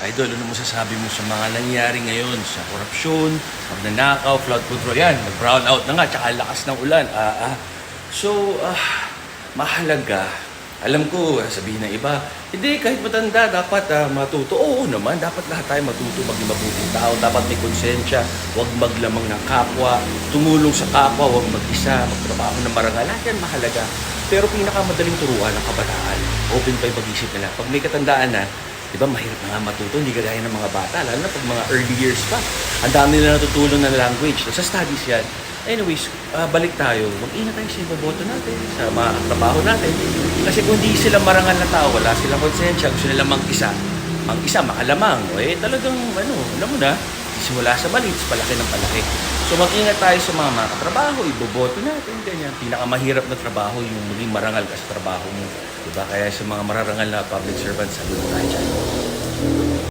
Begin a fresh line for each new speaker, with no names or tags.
Idol, ano masasabi mo sa mga nangyayari ngayon sa korupsyon, magnanakaw, flood control, yan, nag-brown out na nga, tsaka lakas ng ulan. Ah, ah. So, ah, mahalaga, alam ko, sabihin ng iba, hindi, kahit matanda, dapat ah, matuto. Oo naman, dapat lahat tayo matuto, maging mabuting tao, dapat may konsensya, huwag maglamang ng kapwa, tumulong sa kapwa, huwag mag-isa, magtrabaho ng marangal, lahat yan mahalaga. Pero pinakamadaling turuan ng kabataan, open pa yung pag-isip nila. Pag may katandaan na, di ba, mahirap na nga matuto, hindi kagaya ng mga bata, lalo na pag mga early years pa. Ang dami nila natutulong ng language. Sa studies yan. Anyways, ah, balik tayo. Mag-ingat tayo sa ibaboto natin, sa mga trabaho natin. Kasi kung hindi sila marangal na tao, wala silang konsensya, gusto nila mang-isa, mang-isa, makalamang, o eh talagang, ano, alam mo na, simula sa maliit, palaki ng palaki. So mag-ingat tayo sa mga mga katrabaho, iboboto natin, ganyan. Pinakamahirap na trabaho yung maging marangal ka sa trabaho mo. Diba? Kaya sa mga mararangal na public servants, sabi mo tayo dyan.